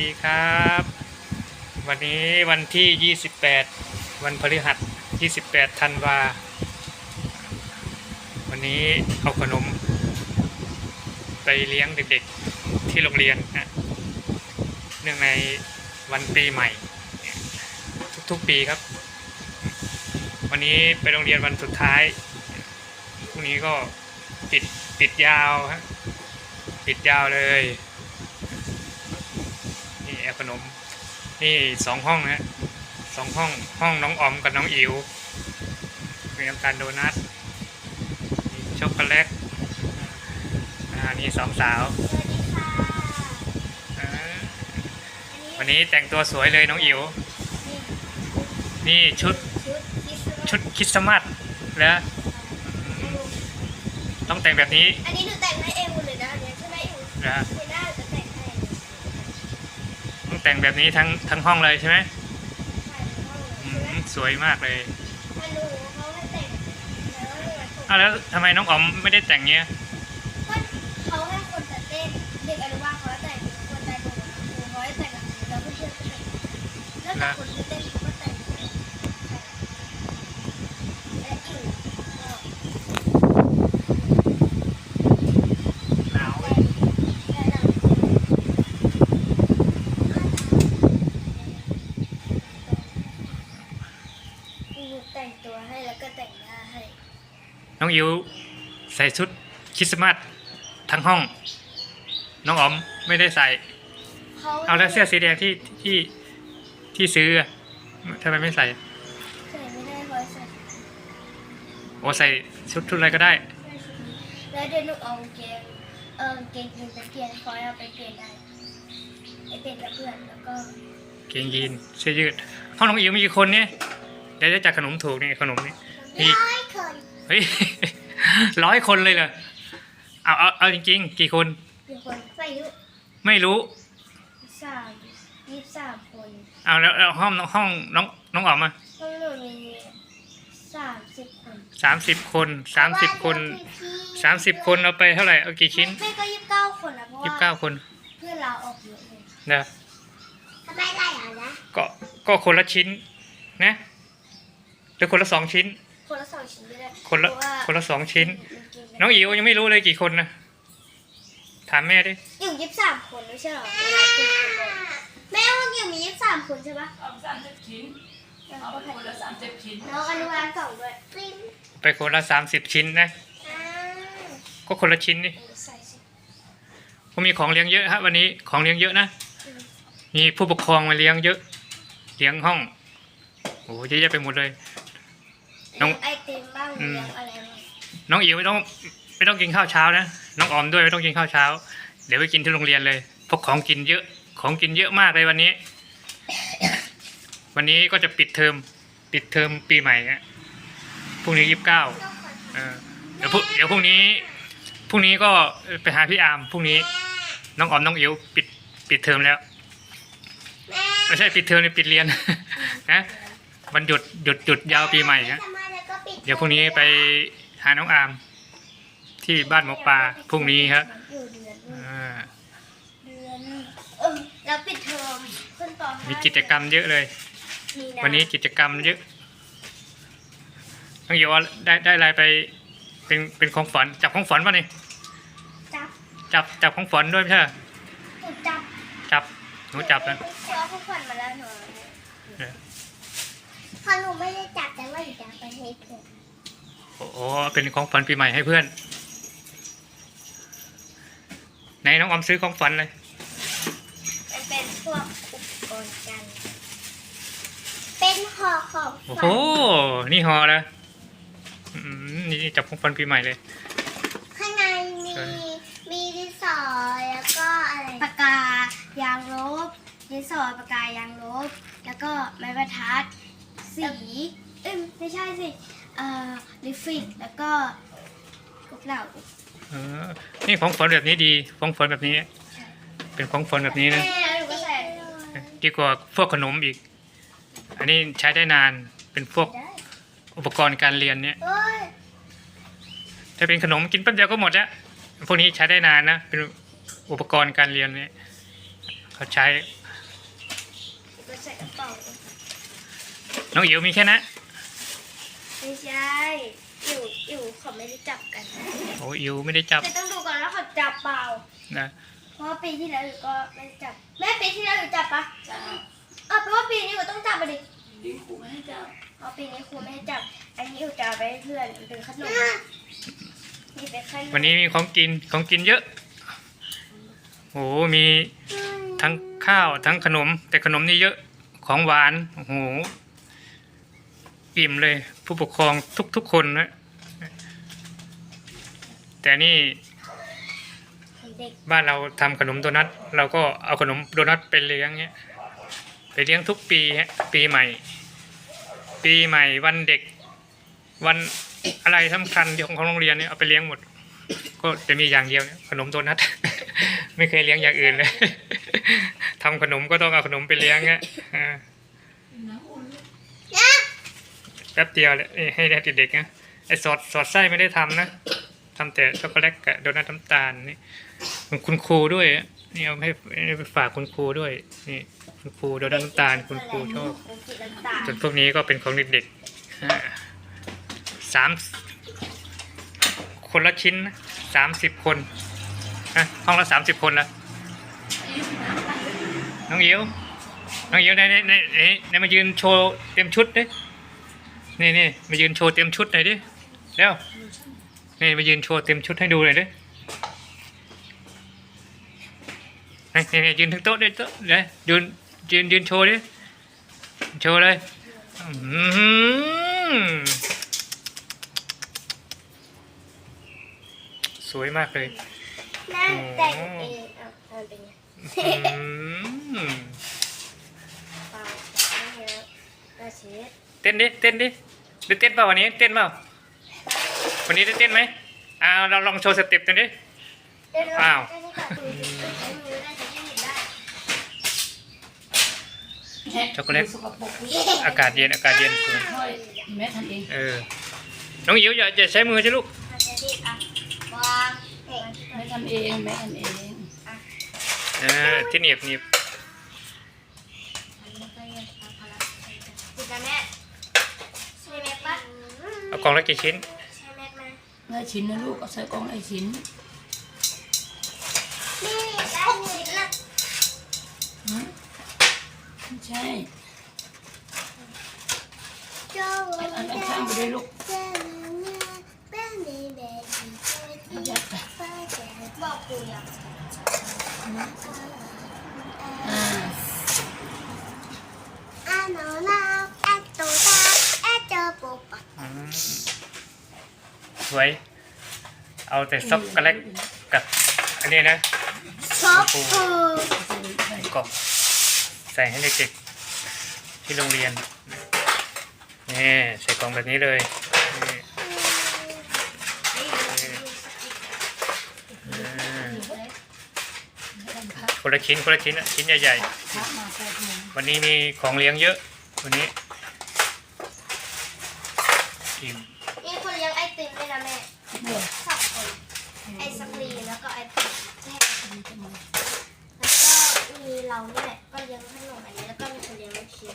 ดีครับ วันนี้วันที่ 28 วันพฤหัส 28 ธันวา วันนี้เอาขนม ไปเลี้ยงเด็กๆที่โรงเรียนนะเนื่องในวันปีใหม่ ทุกๆปีครับ วันนี้ไปโรงเรียนวันสุดท้ายพรุ่งนี้ก็ปิดปิดยาวฮะปิดยาวเลย แอปขนม นี่สองห้องนะสองห้องห้องน้องออมกับน้องอิ๋วมีน้ำตาลโดนัทมีช็อกโกแลตอ่านี่สองสาวสวัสดีค่ะอ่าอัวันนี้แต่งตัวสวยเลยน้องอิ๋วนี่นี่ชุดชุดคริสต์มาสชุดคริสต์มาสแล้วต้องแต่งแบบนี้ อันนี้หนูแต่งให้เองหมดเลยนะอันเนี้ยใช่ไหมเอง นะ ไม่ได้จะแต่งให้ ต้อง แต่งแบบนี้ทั้งทั้งห้องเลยใช่ไหมใช่ห้องอืเลยใช่ไหมมสวยมากเลยมันหนูเขาให้แต่งแล้วหนูอะอ้าวแล้วทำไมน้องออมไม่ได้แต่งเงี้ยก็เขาให้คนแต่เต้นเด็กอนุบาลเขาให้แต่งคนแต่งหนูหนูเขาให้แต่งแบบนี้แล้วเพื่อนๆก็แต่งแล้วแต่คนที่เต้นเขาก็แต่งและอิ่วก็ หนาว แต่งแต่หนังหนูแต่งตัวให้แล้วก็แต่งหน้าให้ น้ องอิ๋วใส่ชุดคริสต์มาสทั้งห้อง น้องออมไม่ได้ใส่ เขาเอาแล้วเสื้อสีแดงที่ที่ที่ซื้ออะทำไมไม่ใส่ ใส่ไม่ได้เพราะใส่โอ้ใส่ชุดชุดอะไรก็ได้ ใส่ชุดนี้แล้วเดี๋ยวหนูเอากางเกงเออกางเกงยีนไปเปลี่ยนคอยเอาไปเปลี่ยนได้ไปเปลี่ยนกับเพื่อนแล้วก็เกงยีนเสื้อยืด ห้องน้องอิ๋วมีกี่คนเนี่ยเดี๋ยวจะจัดขนมถูกนี่ขนมนี่นี่ร้อยคนเฮ้ยร้อยคนเลยเหรอเอาเอาเอาจริงๆ กี่คน กี่คนใส่ยุไม่รู้ สามยี่สิบสามคนเอาแล้วแล้วห้องห้องน้องน้องออมมาห้องหนูมีสามสิบคนสามสิบคนสามสิบคนสามสิบคนเอาไปเท่าไหร่เอากี่ชิ้นไม่ก็ยี่สิบเก้าคนนะเพราะยี่สิบว่าเก้าคนเพื่อนเราออกเยอะเลยนะทำไมได้อะนะก็ก็คนละชิ้นนะหรือคนละสองชิ้น คนละสองชิ้นก็ได้คนละเพราว่าคนละสองชิ้นมันกิไม่ได้น้องอิ๋วยังไม่รู้เลยกี่คนนะถามแม่ดิอยู่ยี่สิบสามคนไม่ใช่เหรอเวลาคุณคุณบอกแม่ว่าอยู่มียี่สิบสามคนใช่ปะเอาสามสิบชิ้นเอาไปคนละสามสิบชิ้นน้องอนุบาลสองด้วยปิ้งไปคนละสามสิบชิ้นนะอ่าก็คนละชิ้นนี่เออใส่สิผมมีของเลี้ยงเยอะฮะวันนี้ของเลี้ยงเยอะนะมีผู้ปกครองมาเลี้ยงเยอะ เลี้ยงห้องโอ้โหเยอะแยะไปหมดเลย น้องเลี้ยไอติมบ้างอืม เลี้ยงอะไรบ้างน้องอิ๋วไม่ต้องไม่ต้องกินข้าวเช้านะน้องออมด้วยไม่ต้องกินข้าวเช้า เดี๋ยวไปกินที่โรงเรียนเลยเพราะของกินเยอะของกินเยอะมากเลยวันนี้ วันนี้ก็จะปิดเทอมปิดเทอมปีใหม่ฮะพรุ่งนี้ยี่สิบเก้าต้องขอถามเออเดี๋ยวพรุ่งเดี๋ยวพรุ่งนี้พรุ่งนี้ก็ไปหาพี่อาร์มพรุ่งนี้ น้องออมน้องอิ๋วปิดปิดเทอมแล้วแม่ไม่ใช่ปิดเทอมนี่ปิดเรียน นะวันหยุดหยุดหยุดยาวปีใหม่ฮะ เดี๋ยวพรุ่งนี้ไปหาน้องอาร์มที่บ้านหมอปลาพรุ่งนี้ครับอยู่เดือนอ่าเดือนเออแล้วปิดเทอมขึ้นตอนมีกิจกรรมเยอะเลยวันนี้กิจกรรมเยอะน้องอิ๋วเอาได้ได้อะไรไป เป็นเป็นของฝันจับของฝันป่ะนี่จับจับจับของฝันด้วยไม่ใช่เหรอหนูจับจับหนูจับนะเชื่อผู้คนมาแล้วหนู เออ พอหนูไม่ได้จับแต่ว่าหนูจะเอาไปให้เพื่อนโอ้โหเป็นของฝันปีใหม่ให้เพื่อนไหนน้องออมซื้อของฝันเลย มันเป็นพวกอุปกรณ์กัน เป็นห่อของโอ้ฝัโหนี่ฮอแล้วอืมนี่จับของฝันปีใหม่เลย ข้างในมีใช่มีดินสอแล้วก็อะไรปากกายางลบดินสอปากกายางลบ แล้วก็ไม้บรรทัด สีเอ้ยไม่ใช่สิเอ่อลิปฟิกแล้วก็กุกเหล่าเออนี่ของฝันแบบนี้ดีของฝันแบบนี้ เป็นของฝันแบบนี้นะแม่หนูก็ใส่ดีกว่าพวกขนมอีก อันนี้ใช้ได้นานเป็นพวกได้อุปกรณ์การเรียนเนี่ย เอ้ยถ้าเป็นขนมกินแป๊บเดียวก็หมดแล้วพวกนี้ใช้ได้นานนะเป็นอุปกรณ์การเรียนเนี่ยเขาใช้ใส่กระเป๋า น้องอิ๋วมีแค่นั้นไม่ใช่อยู่อยู่เขาไม่ได้จับกันโอ้อิ๋วไม่ได้จับแต่ต้องดูก่อนว่าเขาจับเปล่า นะเพราะว่าปีที่แล้วอยู่ก็ไม่ได้จับ แม่ปีที่แล้วอยู่จับปะจ้าเออแปลว่าปีนี้อยู่ต้องจับไปดิดิ้งครูไม่ให้จับเพราะปีนี้ครูไม่ให้จับ อันนี้อยู่จะเอาไปให้เพื่อนมันเป็นขนมนี่เป็นขนมวันนี้มีของกินของกินเยอะโอ้มีทั้งข้าวทั้งขนม แต่ขนมนี่เยอะของหวานโอ้โห อิ่มเลยผู้ปกครองทุก ๆ คนนะแต่นี่เด็กบ้านเราทำขนมโดนัทเราก็เอาขนมโดนัทไปเลี้ยงเนี้ยไปเลี้ยงทุกปีฮะปีใหม่ ปีใหม่วันเด็ก วันอะไรสำคัญของของโรงเรียนเนี่ยเอาไปเลี้ยงหมด ก็จะมีอย่างเดียวเนี่ยขนมโดนัทไม่เคยเลี้ยงอย่างอื่นเลยทำขนมก็ต้องเอาขนมไปเลี้ยงฮะอ่าน้ำอุ่นลูก แป๊บเดียวเลยให้เด็กๆนะไอ้สอดสอดไส้ไม่ได้ทำนะทำแต่ช็อกโกแลตกับโดนัทน้ำตาลนี่คุณครูด้วยนี่เอาให้ไปฝากคุณครูด้วยนี่คุณครูโดนัทน้ำตาล คุณครูชอบเป็นพวกนี้ก็เป็นของเด็กๆสามคนละชิ้นสามสิบคนนะห้องละสามสิบคนละน้องอิ๋วน้องอิ๋วในในในในในมายืนโชว์เต็มชุดดิ นี่นี่มายืนโชว์เต็มชุดหน่อยดิเร็วนี่มายืนโชว์เต็มชุดให้ดูหน่อยดินี่นี่นี่ยืนทั้งโต๊ะดิโต๊ะเดี๋ยวยืนยืนยืนโชว์ดิโชว์เลยอื้อหือสวยมากเลยแม่แต่งเองเอาเอาเป็นไงอืมเปล่าไม่เยอะกระเช็ด เต้นดิเต้นดิได้เต้นเปล่าวันนี้เต้นเปล่าวันนี้ได้เต้นไหมอ่าเราลองโชว์สเต็ปกันดิเดี๋ยวเราอ้าวจะใช้กับมือใช้มือได้จะได้เห็นได้แม่ช็อกโกแลตสกปรกลูกอากาศเย็นอากาศเย็นสวยช่วยแม่ทำเองเออน้องอิ๋วอย่าอย่าใช้มือใช่ลูกเราจะได้อะวางเด็กแม่ทำเองแม่ทำเองเออที่หนีบหนีบ จิตาแม่ใช่แม็กปะ เอา กล่องละกี่ชิ้นใช่แม็กไหมเมื่อชิ้นนะลูกเอาใส่กล่องไอชิ้นนี่ได้เงินละฮะไม่ใช่โจ้อันอันอันข้างไปด้วยลูกยัดไปบอกกูอะอ่า อาโนนาแอตโตตาแอตเจอปูปะ อืมส วยเอาแต่ซ็อกโกแลตกับอันนี้นะช็อกปูใส่กล่องใส่ให้เด็กๆที่โรงเรียนนี่ใส่กล่องแบบนี้เลยนี่อืมคนละชิ้นคนละชิ้นอะชิ้นใหญ่พระมาใส่ถุงๆวันนี้มีของเลี้ยงเยอะ วันนี้อิ่ม ติมด้วยนะแม่เมื่อสองคนไอศครีมแล้วก็ไอติมแช่ดีจังเลยแล้วก็มีเราเนี่ยแหละก็เลี้ยงขนมอันนี้แล้วก็มีคนเลี้ยงลูกชิ้น